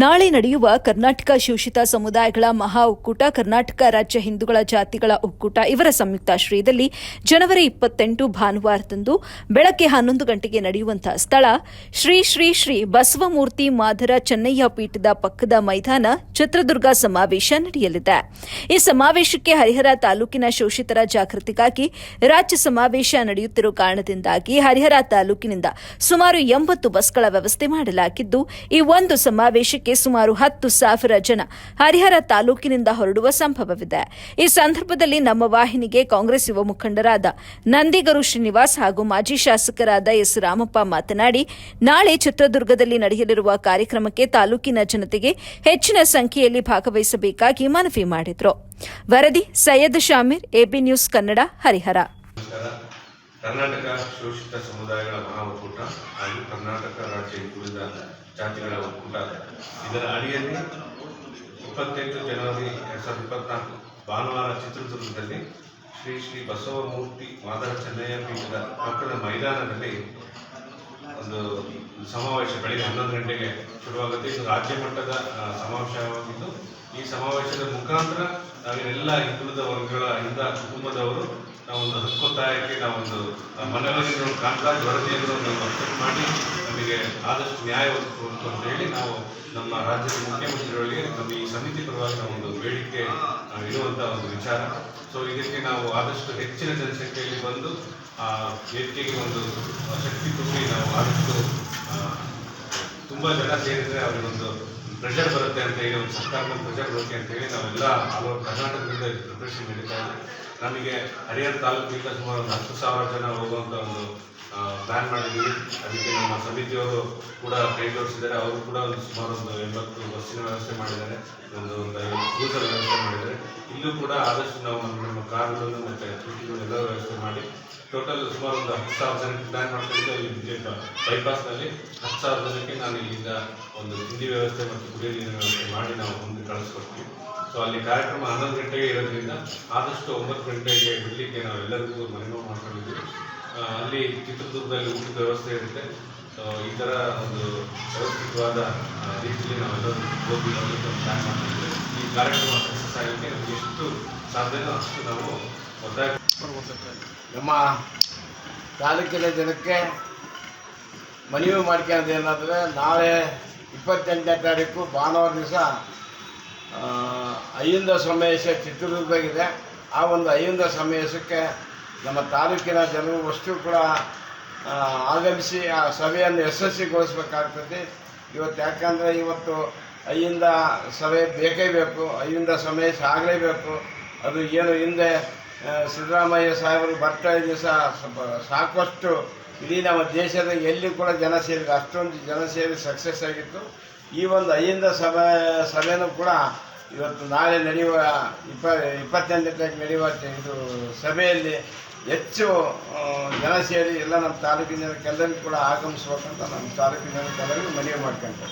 ನಾಳೆ ನಡೆಯುವ ಕರ್ನಾಟಕ ಶೋಷಿತ ಸಮುದಾಯಗಳ ಮಹಾ ಒಕ್ಕೂಟ ಕರ್ನಾಟಕ ರಾಜ್ಯ ಹಿಂದೂಗಳ ಜಾತಿಗಳ ಒಕ್ಕೂಟ ಇವರ ಸಂಯುಕ್ತಾಶ್ರಯದಲ್ಲಿ ಜನವರಿ ಇಪ್ಪತ್ತೆಂಟು ಭಾನುವಾರದಂದು ಬೆಳಗ್ಗೆ ಹನ್ನೊಂದು ಗಂಟೆಗೆ ನಡೆಯುವಂತಹ ಸ್ಥಳ ಶ್ರೀ ಶ್ರೀ ಶ್ರೀ ಬಸವಮೂರ್ತಿ ಮಾಧರ ಚೆನ್ನಯ್ಯ ಪೀಠದ ಪಕ್ಕದ ಮೈದಾನ ಚಿತ್ರದುರ್ಗ ಸಮಾವೇಶ ನಡೆಯಲಿದೆ. ಈ ಸಮಾವೇಶಕ್ಕೆ ಹರಿಹರ ತಾಲೂಕಿನ ಶೋಷಿತರ ಜಾಗೃತಿಗಾಗಿ ರಾಜ್ಯ ಸಮಾವೇಶ ನಡೆಯುತ್ತಿರುವ ಕಾರಣದಿಂದಾಗಿ ಹರಿಹರ ತಾಲೂಕಿನಿಂದ ಸುಮಾರು ಎಂಬತ್ತು ಬಸ್ಗಳ ವ್ಯವಸ್ಥೆ ಮಾಡಲಾಗಿದ್ದು, ಈ ಒಂದು ಸಮಾವೇಶಕ್ಕೆ ಸುಮಾರು ಹತ್ತು ಸಾವಿರ ಜನ ಹರಿಹರ ತಾಲೂಕಿನಿಂದ ಹೊರಡುವ ಸಂಭವವಿದೆ. ಈ ಸಂದರ್ಭದಲ್ಲಿ ನಮ್ಮ ವಾಹಿನಿಗೆ ಕಾಂಗ್ರೆಸ್ ಯುವ ಮುಖಂಡರಾದ ನಂದಿಗರು ಶ್ರೀನಿವಾಸ್ ಹಾಗೂ ಮಾಜಿ ಶಾಸಕರಾದ ಎಸ್ ರಾಮಪ್ಪ ಮಾತನಾಡಿ, ನಾಳೆ ಚಿತ್ರದುರ್ಗದಲ್ಲಿ ನಡೆಯಲಿರುವ ಕಾರ್ಯಕ್ರಮಕ್ಕೆ ತಾಲೂಕಿನ ಜನತೆಗೆ ಹೆಚ್ಚಿನ ಸಂಖ್ಯೆಯಲ್ಲಿ ಭಾಗವಹಿಸಬೇಕಾಗಿ ಮನವಿ ಮಾಡಿದರು. ವರದಿ ಸೈಯದ್ ಶಾಮೀರ್ ಎಬಿ ನ್ಯೂಸ್ ಕನ್ನಡ, ಹರಿಹರ. ಕರ್ನಾಟಕ ಶೋಷಿತ ಸಮುದಾಯಗಳ ಮಹಾ ಒಕ್ಕೂಟ ಹಾಗೂ ಕರ್ನಾಟಕ ರಾಜ್ಯ ಹಿಂದುಳಿದ ಜಾತಿಗಳ ಒಕ್ಕೂಟ ಇದರ ಅಡಿಯಲ್ಲಿ ಇಪ್ಪತ್ತೆಂಟು ಜನವರಿ ಎರಡು ಸಾವಿರದ ಇಪ್ಪತ್ನಾಲ್ಕು ಭಾನುವಾರ ಚಿತ್ರದುರ್ಗದಲ್ಲಿ ಶ್ರೀ ಶ್ರೀ ಬಸವಮೂರ್ತಿ ಮಾದರ ಚೆನ್ನಯ್ಯ ಪೀಠದ ಪಕ್ಕದ ಮೈದಾನದಲ್ಲಿ ಒಂದು ಸಮಾವೇಶ ಬೆಳಿಗ್ಗೆ ಹನ್ನೊಂದು ಗಂಟೆಗೆ ಶುರುವಾಗುತ್ತೆ. ಇದು ರಾಜ್ಯ ಮಟ್ಟದ ಸಮಾವೇಶವಾಗಿದ್ದು ಈ ಸಮಾವೇಶದ ಮುಖಾಂತರ ನಾವೆಲ್ಲ ಹಿಂದುಳಿದ ವರ್ಗಗಳ ಹಿಂದ ಕುಟುಂಬದವರು ನಾವೊಂದು ಹಕ್ಕೊತ್ತಾಯಕ್ಕೆ ನಾವೊಂದು ಮನವರಿಗೆ ಕಾಂತರಾಜ್ ವರದಿಯನ್ನು ನಾವು ಅಕ್ಸೆಪ್ಟ್ ಮಾಡಿ ನಮಗೆ ಆದಷ್ಟು ನ್ಯಾಯ ಒದಗಿಸಬೇಕು ಅಂತ ಹೇಳಿ ನಾವು ನಮ್ಮ ರಾಜ್ಯದ ಮುಖ್ಯಮಂತ್ರಿಗಳಿಗೆ ನಮ್ಮ ಈ ಸಮಿತಿ ಪರವಾಗಿ ಒಂದು ಬೇಡಿಕೆ ಆ, ಇಡುವಂಥ ಒಂದು ವಿಚಾರ. ಸೊ ಇದಕ್ಕೆ ನಾವು ಆದಷ್ಟು ಹೆಚ್ಚಿನ ಜನಸಂಖ್ಯೆಯಲ್ಲಿ ಬಂದು ಆ ವೇದಿಕೆಗೆ ಒಂದು ಶಕ್ತಿ ತುಂಬಿ ನಾವು ಆದಷ್ಟು ತುಂಬಾ ಜನ ಸೇರಿದ್ರೆ ಅವರಿಗೊಂದು ಪ್ರೆಷರ್ ಬರುತ್ತೆ ಅಂತ ಹೇಳಿ, ಒಂದು ಸರ್ಕಾರದ ಪ್ರೆಷರ್ ಬರುತ್ತೆ ಅಂತ ಹೇಳಿ ನಾವೆಲ್ಲ ಹಲವು ಕರ್ನಾಟಕದಿಂದ ಪ್ರಿಪ್ರೇಷನ್ ನಡೀತಾ ಇದೆ. ನಮಗೆ ಹರಿಹರ ತಾಲೂಕಿನಿಂದ ಸುಮಾರು ಒಂದು ಹತ್ತು ಸಾವಿರ ಜನ ಹೋಗುವಂಥ ಒಂದು ಪ್ಲಾನ್ ಮಾಡಿದ್ದೀವಿ. ಅದಕ್ಕೆ ನಮ್ಮ ಸಮಿತಿಯವರು ಕೂಡ ಕೈ ಜೋಡಿಸಿದ್ದಾರೆ ಅವರು ಕೂಡ ಒಂದು ಸುಮಾರು ಒಂದು ಎಂಬತ್ತು ಬಸ್ಸಿನ ವ್ಯವಸ್ಥೆ ಮಾಡಿದ್ದಾರೆ. ಒಂದು ಒಂದು ಐವತ್ತು ಕ್ರೂಸರ್ ವ್ಯವಸ್ಥೆ ಮಾಡಿದ್ದಾರೆ. ಇಲ್ಲೂ ಕೂಡ ಆದಷ್ಟು ನಾವು ನಮ್ಮ ಕಾರ್ಗಳನ್ನು ಮತ್ತು ಎಲ್ಲ ವ್ಯವಸ್ಥೆ ಮಾಡಿ ಟೋಟಲ್ ಸುಮಾರು ಒಂದು ಹತ್ತು ಸಾವಿರ ಜನಕ್ಕೆ ಪ್ಲಾನ್ ಮಾಡ್ಕೊಂಡಿದ್ದು. ಇಲ್ಲಿ ವಿಜಯ ಬೈಪಾಸ್ನಲ್ಲಿ ಹತ್ತು ಸಾವಿರ ಜನಕ್ಕೆ ನಾನು ಇಲ್ಲಿಂದ ಒಂದು ತಿಂಡಿ ವ್ಯವಸ್ಥೆ ಮತ್ತು ಕುಡಿಯ ನೀರಿನ ವ್ಯವಸ್ಥೆ ಮಾಡಿ ನಾವು ಮುಂದೆ ಕಳಿಸ್ಕೊಡ್ತೀವಿ. ಸೊ ಅಲ್ಲಿ ಕಾರ್ಯಕ್ರಮ ಹನ್ನೊಂದು ಗಂಟೆಗೆ ಇರೋದ್ರಿಂದ ಆದಷ್ಟು ಒಂಬತ್ತು ಗಂಟೆಗೆ ಬಿಡಲಿಕ್ಕೆ ನಾವು ಎಲ್ಲರಿಗೂ ಮನವಿ ಮಾಡ್ಕೊಂಡಿದ್ದೀವಿ. ಅಲ್ಲಿ ಚಿತ್ರದುರ್ಗದಲ್ಲಿ ಊಟದ ವ್ಯವಸ್ಥೆ ಇರುತ್ತೆ. ಸೊ ಈ ಥರ ಒಂದು ವ್ಯವಸ್ಥಿತವಾದ ರೀತಿಯಲ್ಲಿ ನಾವೆಲ್ಲರೂ ಹೋಗಿ ಪ್ಲಾನ್ ಮಾಡ್ತಿದ್ದೀವಿ. ಈ ಕಾರ್ಯಕ್ರಮ ನಾವು ನಮ್ಮ ತಾಲೂಕಿನ ಜನಕ್ಕೆ ಮನವಿ ಮಾಡ್ಕೊಂಡು ಏನಾದರೆ ನಾಳೆ ಇಪ್ಪತ್ತೆಂಟನೇ ತಾರೀಕು ಭಾನುವಾರ ದಿವಸ ಅಯ್ಯಂದ ಸಮಾವೇಶ ಚಿತ್ರದುರ್ಗದಾಗಿದೆ ಆ ಒಂದು ಅಯ್ಯಂದ ಸಮಾವೇಶಕ್ಕೆ ನಮ್ಮ ತಾಲೂಕಿನ ಜನರು ವಸ್ತು ಕೂಡ ಆಗಮಿಸಿ ಆ ಸಭೆಯನ್ನು ಯಶಸ್ವಿಗೊಳಿಸ್ಬೇಕಾಗ್ತದೆ. ಇವತ್ತು ಯಾಕಂದರೆ ಇವತ್ತು ಅಯ್ಯಿಂದ ಸಭೆ ಬೇಕೇ ಬೇಕು, ಅಯ್ಯಿಂದ ಸಮಯ ಆಗಲೇಬೇಕು ಅದು ಏನು ಹಿಂದೆ ಸಿದ್ದರಾಮಯ್ಯ ಸಾಹೇಬರು ಬರ್ತಾ ಇದ್ದ ಸಾಕಷ್ಟು ಇಡೀ ನಮ್ಮ ದೇಶದ ಎಲ್ಲಿ ಕೂಡ ಜನ ಸೇರಿದ್ರು ಅಷ್ಟೊಂದು ಜನ ಸೇರಿ ಸಕ್ಸಸ್ ಆಗಿತ್ತು. ಈ ಒಂದು ಅಯ್ಯಿಂದ ಸಭೆ, ಸಭೆನೂ ಕೂಡ ಇವತ್ತು ನಾಳೆ ನಡೆಯುವ, ಇಪ್ಪ, ಇಪ್ಪತ್ತೆಂಟನೇ ತಾರೀಕು ನಡೆಯುವ ಇದು ಸಭೆಯಲ್ಲಿ ಹೆಚ್ಚು ಜನ ಸೇರಿ ಎಲ್ಲ ನಮ್ಮ ತಾಲೂಕಿನ ಜನಕ್ಕೆಲ್ಲರಿಗೂ ಕೂಡ ಆಗಮಿಸ್ಬೇಕಂತ ನಮ್ಮ ತಾಲೂಕಿನ ಜನಕ್ಕೆಲ್ಲರಿಗೂ ಮನವಿ ಮಾಡ್ಕೊಂತಾರೆ.